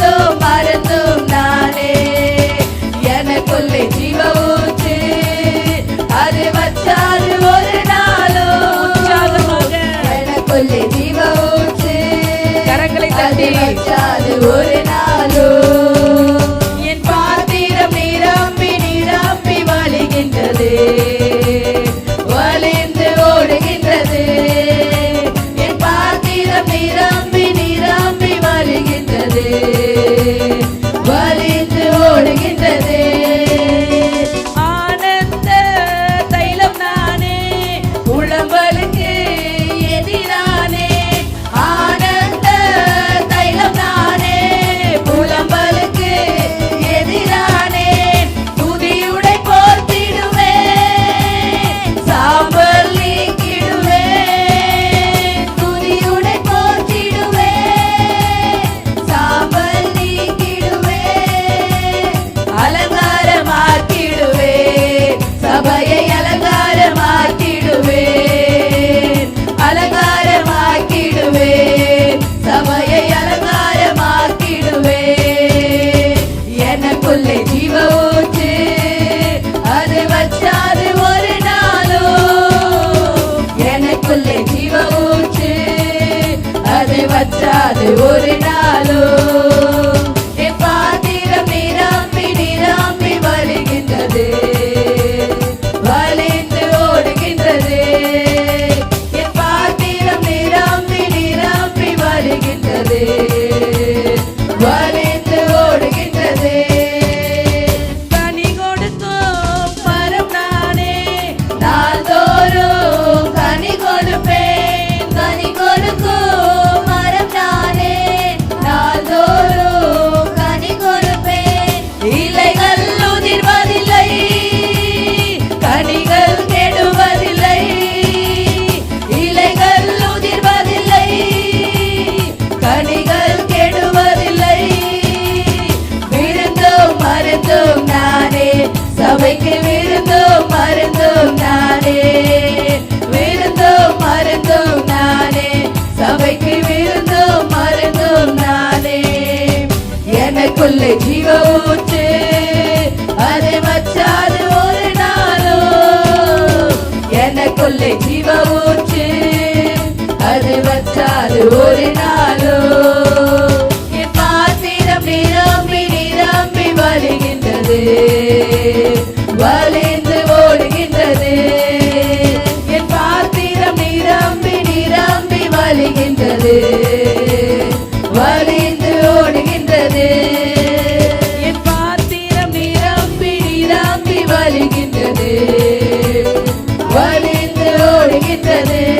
তোমার நின்றது ஒரு சபைக்கு விருந்தோ மருந்தோ நானே. விருந்தோ மருந்தோ நானே. சபைக்கு விருந்தோ மருந்தோ நானே. எனக்குள்ளே ஜீவ ஊற்று அது மச்சாது ஒரு நாளோ. எனக்குள்ளே ஜீவ ஊற்று அது மச்சாது ஒரு வலிந்து ஓடுகின்றது. என் பாத்திரம் நிரம்பி நிரம்பி வலிகின்றது. வலிந்து ஓடுகின்றது. என் பாத்திரம் நிரம்பி நிரம்பி வலிகின்றது. வலிந்து ஓடுகின்றது.